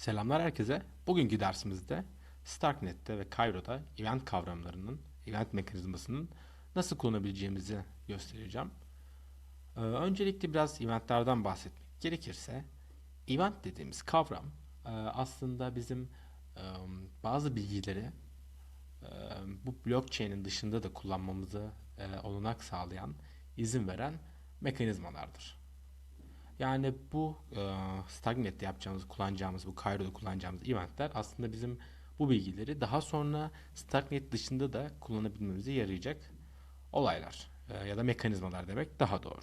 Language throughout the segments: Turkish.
Selamlar herkese. Bugünkü dersimizde Starknet'te ve Cairo'da event kavramlarının, event mekanizmasının nasıl kullanabileceğimizi göstereceğim. Ee, öncelikle biraz eventlerden bahsetmek gerekirse, event dediğimiz kavram e, aslında bizim e, bazı bilgileri e, bu blockchain'in dışında da kullanmamızı e, olanak sağlayan, izin veren mekanizmalardır. Yani bu e, Stagnet'te yapacağımız, kullanacağımız, bu Cairo'da kullanacağımız eventler aslında bizim bu bilgileri daha sonra Stagnet dışında da kullanabilmemize yarayacak olaylar e, ya da mekanizmalar demek daha doğru.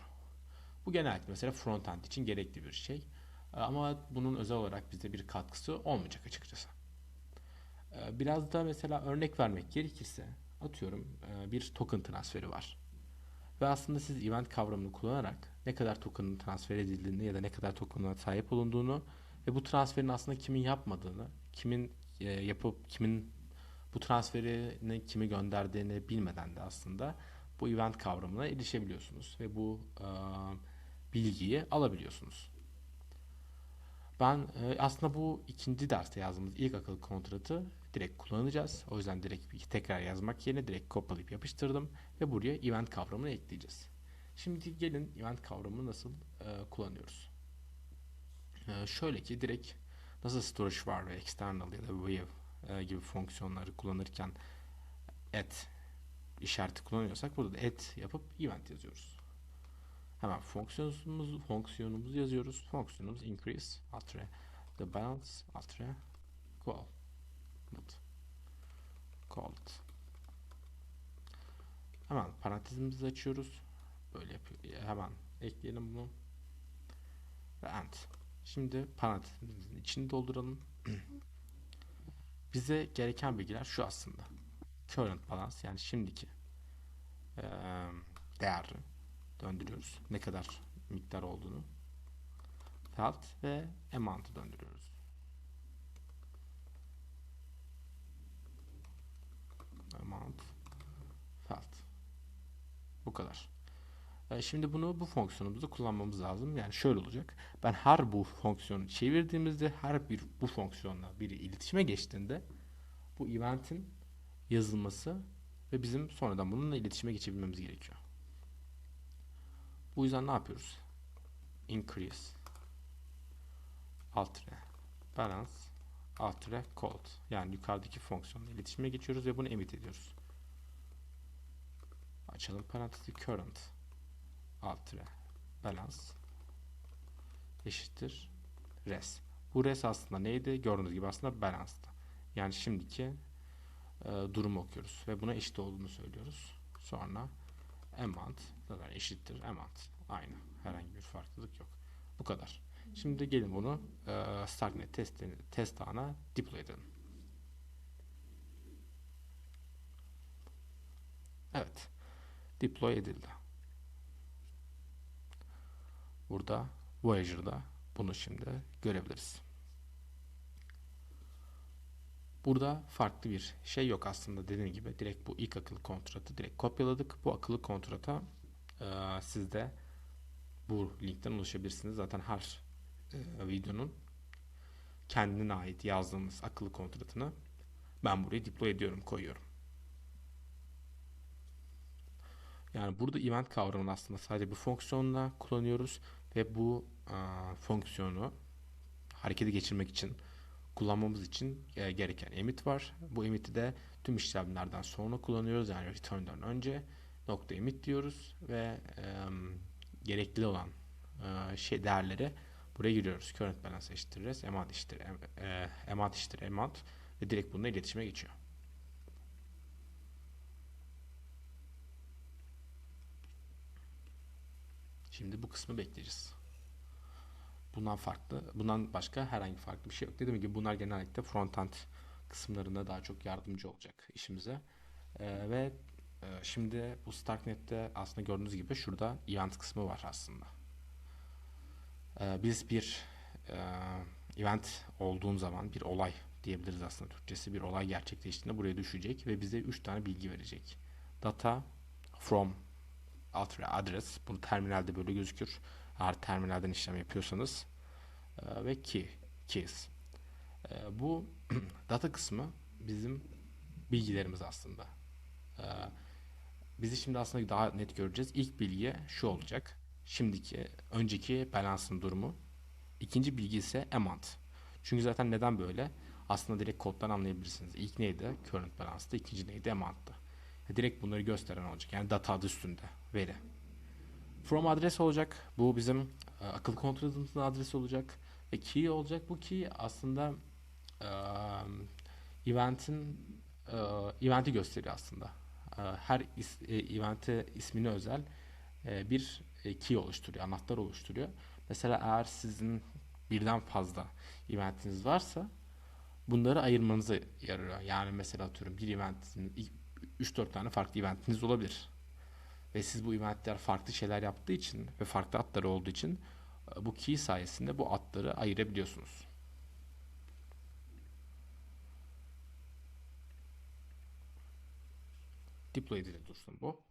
Bu genellikle mesela frontend için gerekli bir şey. E, ama bunun özel olarak bize bir katkısı olmayacak açıkçası. E, biraz da mesela örnek vermek gerekirse atıyorum e, bir token transferi var. Ve aslında siz event kavramını kullanarak ne kadar token'ın transfer edildiğini ya da ne kadar token'a sahip olunduğunu ve bu transferin aslında kimin yapmadığını, kimin e, yapıp kimin bu transferini kimi gönderdiğini bilmeden de aslında bu event kavramına erişebiliyorsunuz ve bu e, bilgiyi alabiliyorsunuz. Ben e, aslında bu ikinci derste yazdığımız ilk akıllı kontratı direkt kullanacağız. O yüzden direkt tekrar yazmak yerine direkt kopyalayıp yapıştırdım ve buraya event kavramını ekleyeceğiz. Şimdi gelin event kavramını nasıl e, kullanıyoruz. E, şöyle ki direkt nasıl storage var ve external ya da wave e, gibi fonksiyonları kullanırken et işareti kullanıyorsak burada da et yapıp event yazıyoruz. Hemen fonksiyonumuz fonksiyonumuzu yazıyoruz. Fonksiyonumuz increase altre the balance altre call called hemen parantezimizi açıyoruz. Böyle yapıyor. Hemen ekleyelim bunu. Ve end. Şimdi parantezimizin içini dolduralım. Bize gereken bilgiler şu aslında. Current balance yani şimdiki e, değeri döndürüyoruz. Ne kadar miktar olduğunu. Felt ve amount'ı döndürüyoruz. Amount felt. Bu kadar. E, şimdi bunu bu fonksiyonumuzda kullanmamız lazım. Yani şöyle olacak. Ben her bu fonksiyonu çevirdiğimizde her bir bu fonksiyonla biri iletişime geçtiğinde bu eventin yazılması ve bizim sonradan bununla iletişime geçebilmemiz gerekiyor. Bu yüzden ne yapıyoruz? Increase altre balance altre code yani yukarıdaki fonksiyonla iletişime geçiyoruz ve bunu emit ediyoruz. Açalım parantezi current altre balance eşittir res. Bu res aslında neydi? Gördüğünüz gibi aslında balance'dı. Yani şimdiki e, durumu okuyoruz ve buna eşit olduğunu söylüyoruz. Sonra amount zaten eşittir amount. Aynı. Herhangi bir farklılık yok. Bu kadar. Şimdi gelin bunu e, Starknet test, test ağına deploy edelim. Evet. Deploy edildi. Burada Voyager'da bunu şimdi görebiliriz. Burada farklı bir şey yok aslında dediğim gibi direkt bu ilk akıllı kontratı direkt kopyaladık. Bu akıllı kontrata e, siz de bu linkten ulaşabilirsiniz. Zaten her e, videonun kendine ait yazdığımız akıllı kontratını ben buraya deploy ediyorum, koyuyorum. Yani burada event kavramını aslında sadece bu fonksiyonla kullanıyoruz ve bu e, fonksiyonu harekete geçirmek için kullanmamız için e, gereken emit var. Bu emiti de tüm işlemlerden sonra kullanıyoruz. Yani return'dan önce nokta emit diyoruz ve e, gerekli olan e, şey değerleri buraya giriyoruz. Current balance eşittir res, amount eşittir e, amount ve direkt bununla iletişime geçiyor. Şimdi bu kısmı bekleyeceğiz. Bundan farklı, bundan başka herhangi farklı bir şey yok. Dediğim gibi bunlar genellikle frontend kısımlarında daha çok yardımcı olacak işimize. Ee, ve e, şimdi bu Starknet'te aslında gördüğünüz gibi şurada event kısmı var aslında. Ee, biz bir e, event olduğun zaman bir olay diyebiliriz aslında Türkçesi bir olay gerçekleştiğinde buraya düşecek ve bize 3 tane bilgi verecek. Data from alter address bunu terminalde böyle gözükür. Eğer terminalden işlem yapıyorsanız e, ve key keys. Bu data kısmı bizim bilgilerimiz aslında. E, bizi şimdi aslında daha net göreceğiz. İlk bilgi şu olacak. Şimdiki, önceki balansın durumu. İkinci bilgi ise amount. Çünkü zaten neden böyle? Aslında direkt koddan anlayabilirsiniz. İlk neydi? Current balance'tı. İkinci neydi? Amount'tı. Direkt bunları gösteren olacak. Yani data adı üstünde. Veri. From adres olacak. Bu bizim e, akıllı kontrolümüzün adresi olacak. Ve key olacak. Bu key aslında e, event'in e, event'i gösteriyor aslında. Her is, e, event'e ismine özel bir key oluşturuyor. Anahtar oluşturuyor. Mesela eğer sizin birden fazla eventiniz varsa bunları ayırmanızı yarıyor. Yani mesela atıyorum bir eventin 3-4 tane farklı eventiniz olabilir. Ve siz bu eventler farklı şeyler yaptığı için ve farklı atları olduğu için e, bu key sayesinde bu atları ayırabiliyorsunuz. Deploy edildi dursun bu.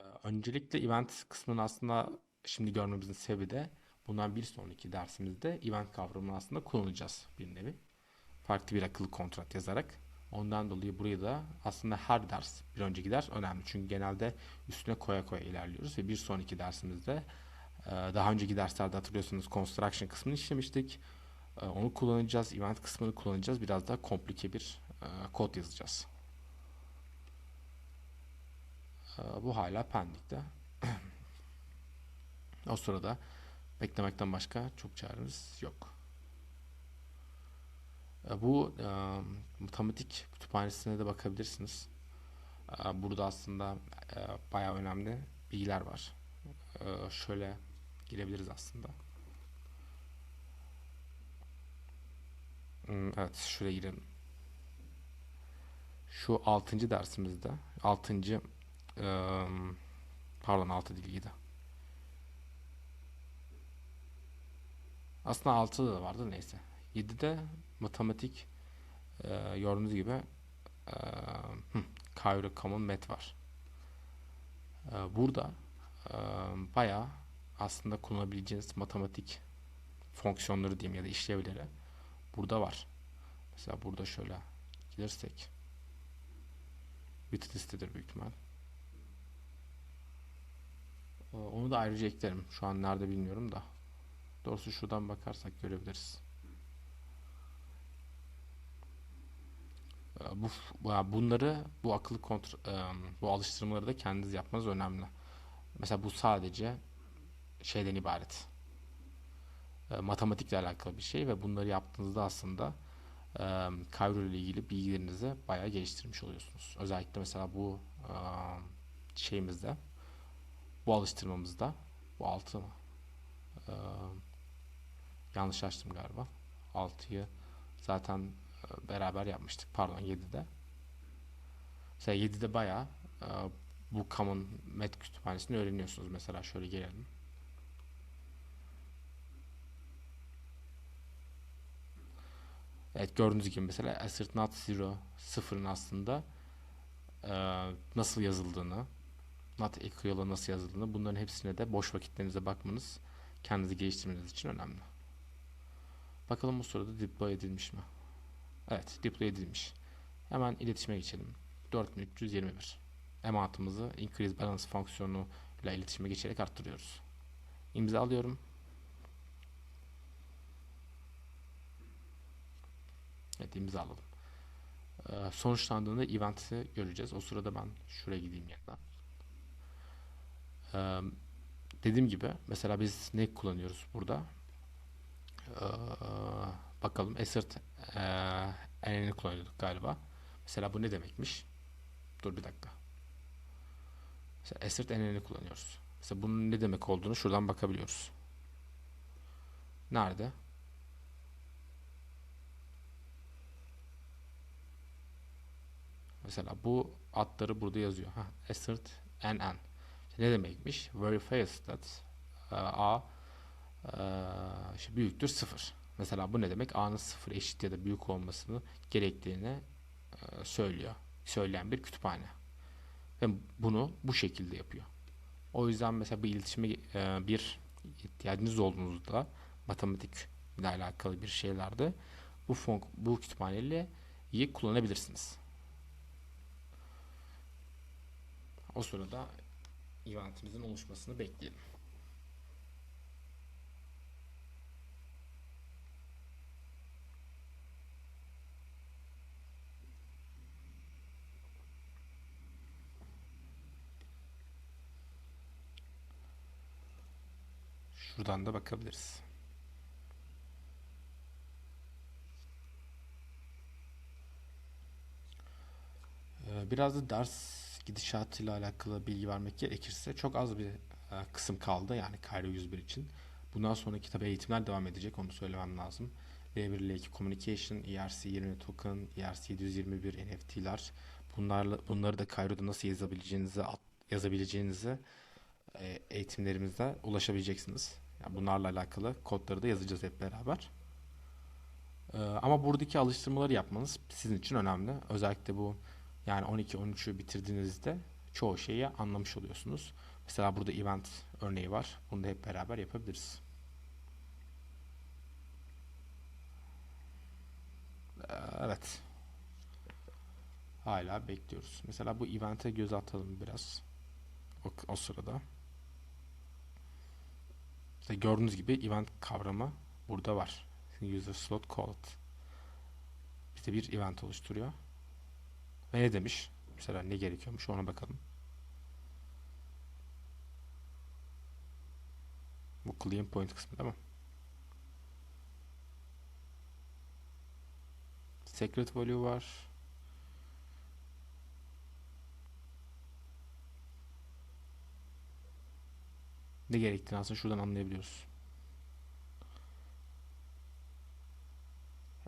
E, Öncelikle event kısmını aslında şimdi görmemizin sebebi de bundan bir sonraki dersimizde event kavramını aslında kullanacağız bir nevi. Farklı bir akıllı kontrat yazarak. Ondan dolayı burayı da aslında her ders bir önceki ders önemli. Çünkü genelde üstüne koya koya ilerliyoruz ve bir sonraki dersimizde e, daha önceki derslerde hatırlıyorsanız construction kısmını işlemiştik. E, Onu kullanacağız. Event kısmını kullanacağız. Biraz daha komplike bir e, kod yazacağız. Bu hala pendikte. O sırada beklemekten başka çok çaremiz yok. E, Bu e, matematik kütüphanesine de bakabilirsiniz. E, Burada aslında e, bayağı önemli bilgiler var. E, şöyle girebiliriz aslında. Hmm, Evet, şuraya girelim. Şu 6. dersimizde 6. pardon 6 değil 7. Aslında 6'da da vardı neyse. 7'de matematik e, gördüğünüz gibi e, Cairo Common Met var. E, burada e, bayağı aslında kullanabileceğiniz matematik fonksiyonları diyeyim ya da işlevleri burada var. Mesela burada şöyle gidersek bit listedir büyük ihtimal. E, Onu da ayrıca eklerim. Şu an nerede bilmiyorum da. Doğrusu şuradan bakarsak görebiliriz. E, Bu, bu- bunları bu akıllı kontrol bu alıştırmaları da kendiniz yapmanız önemli. Mesela bu sadece şeyden ibaret. E, matematikle alakalı bir şey ve bunları yaptığınızda aslında e, Cairo ile ilgili bilgilerinizi bayağı geliştirmiş oluyorsunuz. Özellikle mesela bu e, şeyimizde, bu alıştırmamızda, bu altı mı? Yanlış açtım galiba. 6'yı zaten e, beraber yapmıştık. Pardon 7'de. Mesela 7'de bayağı e, bu Common Met kütüphanesini öğreniyorsunuz. Mesela şöyle gelelim. Evet gördüğünüz gibi mesela assert not zero sıfırın aslında e, nasıl yazıldığını not equal'a nasıl yazıldığını bunların hepsine de boş vakitlerinize bakmanız kendinizi geliştirmeniz için önemli. Bakalım bu sırada deploy edilmiş mi? Evet deploy edilmiş. Hemen iletişime geçelim. 4321 amount'ımızı increase balance fonksiyonu ile iletişime geçerek arttırıyoruz. İmza alıyorum. Evet imzaladım. Ee, sonuçlandığında event'i göreceğiz. O sırada ben şuraya gideyim yeniden. Ee, dediğim gibi mesela biz ne kullanıyoruz burada? Ee, bakalım assert NN'i kullanıyorduk galiba. Mesela bu ne demekmiş? Dur bir dakika. Mesela assert NN'i kullanıyoruz. Mesela bunun ne demek olduğunu şuradan bakabiliyoruz. Nerede? Mesela bu adları burada yazıyor. Ha, assert NN. Ne demekmiş? Verifies that e, A işte büyüktür sıfır. Mesela bu ne demek? A'nın sıfır eşit ya da büyük olmasını gerektiğini söylüyor. Söyleyen bir kütüphane. Ve bunu bu şekilde yapıyor. O yüzden mesela bu iletişime bir ihtiyacınız olduğunuzda matematik ile alakalı bir şeylerde bu fon bu kütüphaneyle iyi kullanabilirsiniz. O sırada eventimizin oluşmasını bekleyelim. Şuradan da bakabiliriz. Ee, Biraz da ders gidişatıyla alakalı bilgi vermek gerekirse çok az bir e, kısım kaldı yani Cairo 101 için. Bundan sonraki tabi eğitimler devam edecek onu söylemem lazım. L1 L2 Communication, ERC20 Token, ERC721 NFT'ler bunlarla bunları da Cairo'da nasıl yazabileceğinizi yazabileceğinizi e, eğitimlerimizde ulaşabileceksiniz. Yani bunlarla alakalı kodları da yazacağız hep beraber. Ee, ama buradaki alıştırmaları yapmanız sizin için önemli. Özellikle bu yani 12-13'ü bitirdiğinizde çoğu şeyi anlamış oluyorsunuz. Mesela burada event örneği var. Bunu da hep beraber yapabiliriz. Ee, Evet. Hala bekliyoruz. Mesela bu event'e göz atalım biraz. O, o sırada. İşte gördüğünüz gibi event kavramı burada var. User slot called. İşte bir event oluşturuyor. Ve ne demiş? Mesela ne gerekiyormuş ona bakalım. Bu claim point kısmı değil mi? Secret value var. Ne gerektiğini aslında şuradan anlayabiliyoruz.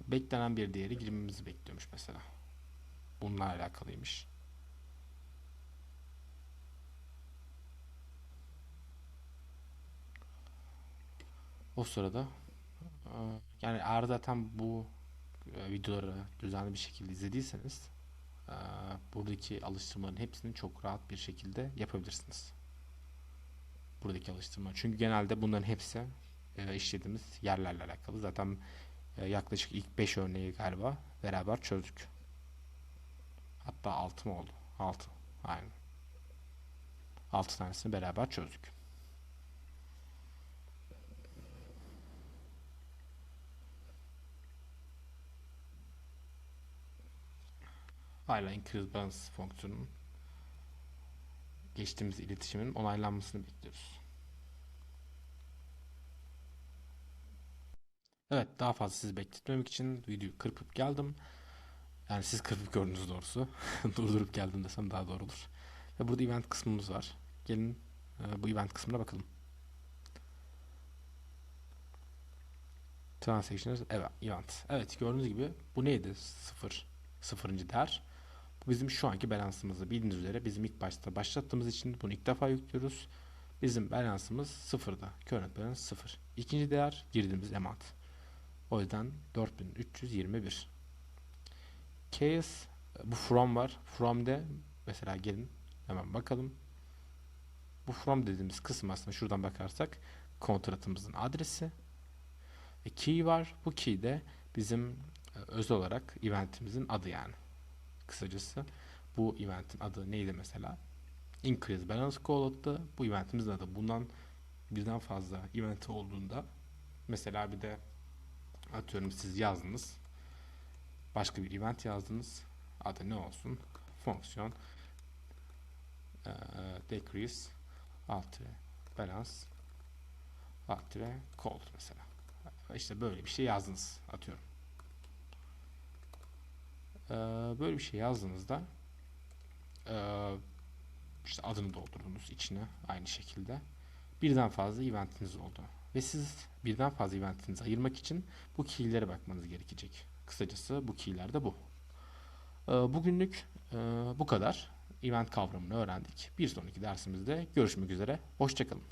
Beklenen bir değeri girmemizi bekliyormuş mesela. Bununla alakalıymış. O sırada e, yani eğer zaten bu e, videoları düzenli bir şekilde izlediyseniz e, buradaki alıştırmaların hepsini çok rahat bir şekilde yapabilirsiniz. Buradaki alıştırma. Çünkü genelde bunların hepsi işlediğimiz yerlerle alakalı. Zaten yaklaşık ilk 5 örneği galiba beraber çözdük. Hatta 6 mı oldu? 6. Aynen. 6 tanesini beraber çözdük. Hala increase balance fonksiyonunun geçtiğimiz iletişimin onaylanmasını bekliyoruz. Evet daha fazla sizi bekletmemek için videoyu kırpıp geldim. Yani siz kırpıp gördünüz doğrusu. Durdurup geldim desem daha doğru olur. Ve burada event kısmımız var. Gelin e, bu event kısmına bakalım. Transactions, event. Evet gördüğünüz gibi bu neydi? Sıfır. Sıfırıncı değer. Bizim şu anki balansımızı bildiğiniz üzere bizim ilk başta başlattığımız için bunu ilk defa yüklüyoruz. Bizim balansımız sıfırda. Current balance sıfır. İkinci değer girdiğimiz amount. O yüzden 4321. Case bu from var. From'de mesela gelin hemen bakalım. Bu from dediğimiz kısım aslında şuradan bakarsak kontratımızın adresi. E key var. Bu key de bizim e, özel olarak eventimizin adı yani. Kısacası bu eventin adı neydi mesela? Increase Balance Callout'ta bu eventimizin adı. Bundan birden fazla event olduğunda mesela bir de atıyorum siz yazdınız. Başka bir event yazdınız. Adı ne olsun? Fonksiyon e, decrease alt balance alt cold mesela. İşte böyle bir şey yazdınız atıyorum. E, böyle bir şey yazdığınızda e, işte adını doldurdunuz içine aynı şekilde. Birden fazla eventiniz oldu. Ve siz birden fazla eventinizi ayırmak için bu keylere bakmanız gerekecek. Kısacası bu keyler de bu. Bugünlük bu kadar. Event kavramını öğrendik. Bir sonraki dersimizde görüşmek üzere. Hoşçakalın.